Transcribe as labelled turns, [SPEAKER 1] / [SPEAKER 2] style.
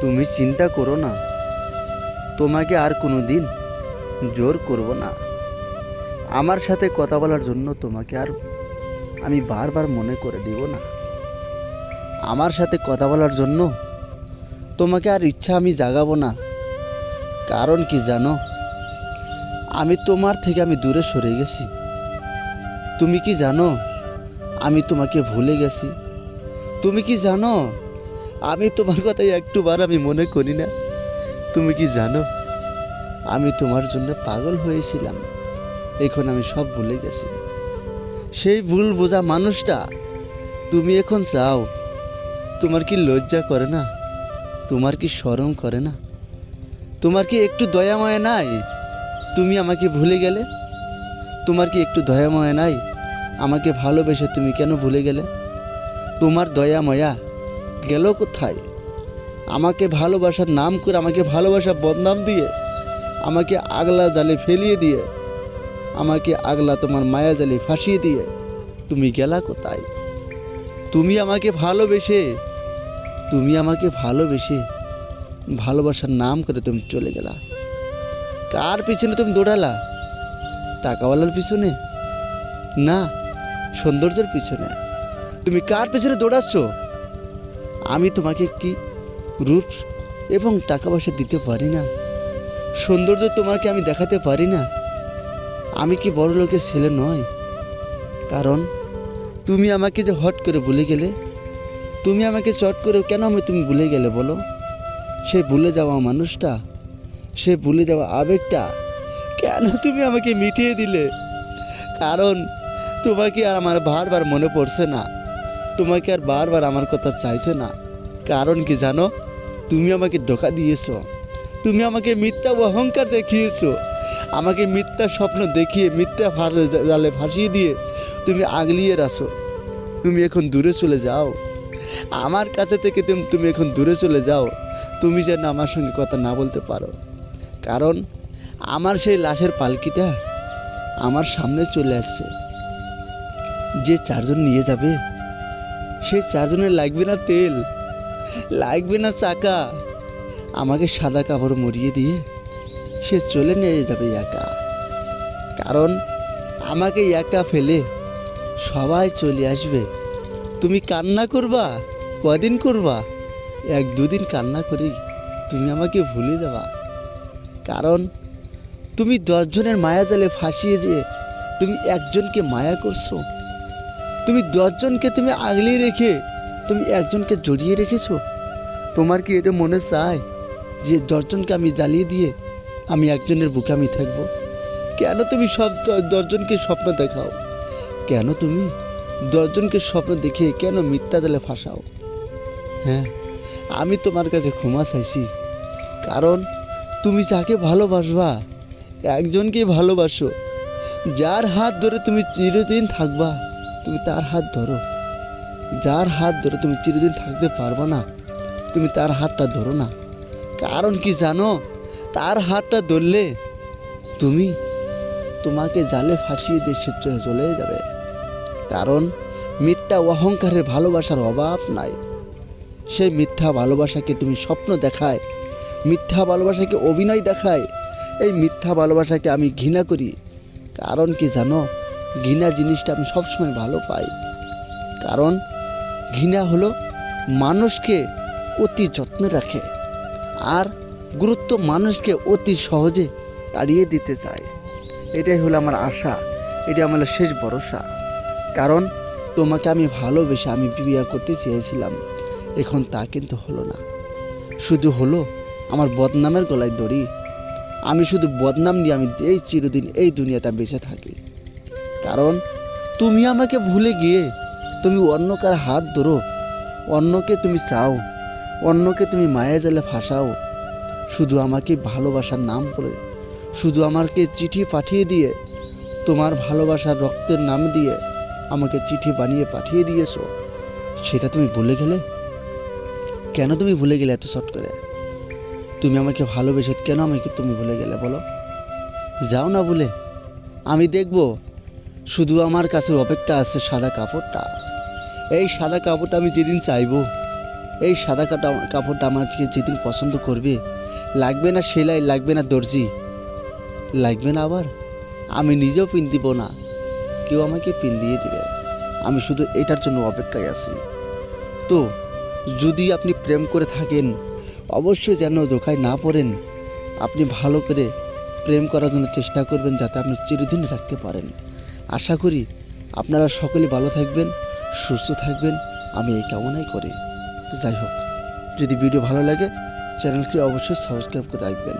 [SPEAKER 1] তুমি চিন্তা করো না। তোমাকে আর কোনো দিন জোর করব না। আমার সাথে কথা বলার জন্য তোমাকে আর আমি বারবার মনে করে দিব না। আমার সাথে কথা বলার জন্য তোমাকে আর ইচ্ছা আমি জাগাবো না। কারণ কি জানো? আমি তোমার থেকে আমি দূরে সরে গেছি। তুমি কি জানো? আমি তোমাকে ভুলে গেছি। তুমি কি জানো? আমি তোমার কথা একটুবার আমি মনে করি না। তুমি কি জানো? আমি তোমার জন্য পাগল হয়েছিলাম। এখন আমি সব ভুলে গেছি। সেই ভুল বোঝা মানুষটা, তুমি এখন চাও, তোমার কি লজ্জা করে না? তোমার কি শরম করে না? তোমার কি একটু দয়া মায়া নাই? তুমি আমাকে ভুলে গেলে? তোমার কি একটু দয়া মায়া নাই? আমাকে ভালোবেসে তুমি কেন ভুলে গেলে? তোমার দয়া মায়া গেল কোথায়? আমাকে ভালোবাসার নাম করে, আমাকে ভালোবাসা বদনাম দিয়ে, আমাকে আগলা জালে ফেলিয়ে দিয়ে, আমাকে আগলা তোমার মায়া জালে ফাঁসিয়ে দিয়ে, তুমি গেলা কোথায়? তুমি আমাকে ভালোবেসে, তুমি আমাকে ভালোবেসে ভালোবাসার নাম করে তুমি চলে গেলা। কার পিছনে তুমি দৌড়ালা? টাকাওয়ালার পিছনে? না, সৌন্দর্যের পিছনে। তুমি কার পিছনে দৌড়াচ্ছ? আমি তোমাকে কি রূপ এবং টাকা পয়সা দিতে পারি না? সৌন্দর্য তোমাকে আমি দেখাতে পারি না। আমি কি বড় লোকের ছেলে নয়? কারণ তুমি আমাকে যে হট করে ভুলে গেলে, তুমি আমাকে চট করে কেন আমি তুমি ভুলে গেলে বলো? সে ভুলে যাওয়া মানুষটা, সে ভুলে যাওয়া আবেগটা কেন তুমি আমাকে মিটিয়ে দিলে? কারণ তোমাকে আর আমার বারবার মনে পড়ছে না। তোমাকে আর বারবার আমার কথা চাইছে না। কারণ কি জানো? তুমি আমাকে ধোকা দিয়েছ। তুমি আমাকে মিথ্যা অহংকার দেখিয়েছো। আমাকে মিথ্যা স্বপ্ন দেখিয়ে, মিথ্যা জালে ফাঁসিয়ে দিয়ে তুমি আগলিয়ে রাখো তুমি এখন দূরে চলে যাও। আমার কাছে থেকে তুমি তুমি এখন দূরে চলে যাও। তুমি যেন আমার সঙ্গে কথা না বলতে পারো। কারণ আমার সেই লাশের পালকিটা আমার সামনে চলে আসছে। যে চারজন নিয়ে যাবে সেই চারজনের লাগবে না তেল। লাগবে না চাকা। আমাকে সাদা কাপড় মরিয়ে দিয়ে সে চলে নিয়ে যাবে একা। কারণ আমাকে একা ফেলে সবাই চলে আসবে। তুমি কান্না করবা? কদিন করবা? এক দুদিন কান্না করেই তুমি আমাকে ভুলে যাবা। কারণ তুমি দশজনের মায়া জালে ফাঁসিয়ে যে তুমি একজনকে মায়া করছ। তুমি দশজনকে তুমি আগলিয়ে রেখে তুমি একজনকে জড়িয়ে রেখেছো? তোমার কি এটা মনে চায় যে দশজনকে আমি জ্বালিয়ে দিয়ে আমি একজনের বুকে আমি থাকব? কেন তুমি সব দশজনকে স্বপ্ন দেখাও? কেন তুমি দশজনকে স্বপ্ন দেখে কেন মিথ্যা জালে ফাঁসাও? হ্যাঁ আমি তোমার কাছে ক্ষমা চাইছি। কারণ তুমি যাকে ভালোবাসবা একজনকে ভালোবাসো। যার হাত ধরে তুমি চিরদিন থাকবা। তুমি তার হাত ধরো। যার হাত ধরে তুমি চিরদিন থাকতে পারবা না, তুমি তার হাতটা ধরো না। কারণ কি জানো? তার হাতটা ধরলে তুমি তোমাকে জালে ফাঁসিয়ে দিয়ে সে চলে যাবে। কারণ মিথ্যা অহংকারের ভালোবাসার অভাব নাই। সেই মিথ্যা ভালোবাসাকে তুমি স্বপ্ন দেখায়, মিথ্যা ভালোবাসাকে অভিনয় দেখায়। এই মিথ্যা ভালোবাসাকে আমি ঘৃণা করি। কারণ কি জানো? ঘৃণা জিনিসটা আমি সবসময় ভালো পাই। কারণ ঘৃণা হলো মানুষকে অতি যত্নে রাখে আর গুরুত্ব মানুষকে অতি সহজে তাড়িয়ে দিতে চায়। এটাই হলো আমার আশা এটা আমার শেষ ভরসা। কারণ তোমাকে আমি ভালোবেসে আমি বিয়ে করতে চেয়েছিলাম, এখন তা কিন্তু হলো না। শুধু হলো আমার বদনামের গলায় দড়ি। আমি শুধু বদনাম নিয়ে আমি এই চিরদিন এই দুনিয়াটা বেঁচে থাকি। কারণ তুমি আমাকে ভুলে গিয়ে তুমি অন্য কার হাত ধরো। অন্যকে তুমি চাও, অন্যকে তুমি মায়া জালে ফাঁসাও। শুধু আমাকে ভালোবাসার নাম করে শুধু আমাকে চিঠি পাঠিয়ে দিয়ে, তোমার ভালোবাসার রক্তের নাম দিয়ে আমাকে চিঠি বানিয়ে পাঠিয়ে দিয়েছ। সেটা তুমি ভুলে গেলে? কেন তুমি ভুলে গেলে এত শট করে? তুমি আমাকে ভালোবেসে কেন আমাকে তুমি ভুলে গেলে বলো? যাও না বলে, আমি দেখব শুধু আমার কাছে অপেক্ষা আছে সাদা কাপড়টা। এই সাদা কাপড়টা আমি যেদিন চাইব, এই সাদা কাটা কাপড়টা আমার থেকে যেদিন পছন্দ করবে, লাগবে না সেলাই, লাগবে না দর্জি, লাগবে না আবার। আমি নিজেও পিন দিব না, কেউ আমাকে পিন দিয়ে দিবে। আমি শুধু এটার জন্য অপেক্ষায় আছি। তো, যদি আপনি প্রেম করে থাকেন, অবশ্যই যেন ধোকায় না পড়েন, আপনি ভালো করে প্রেম করার জন্য চেষ্টা করবেন যাতে আপনি চিরদিন রাখতে পারেন। আশা করি আপনারা সকলে ভালো থাকবেন, সুস্থ থাকবেন। আমি এই কামনাই করি। যাই হোক, যদি ভিডিও ভালো লাগে, চ্যানেলকে অবশ্যই সাবস্ক্রাইব করে রাখবেন।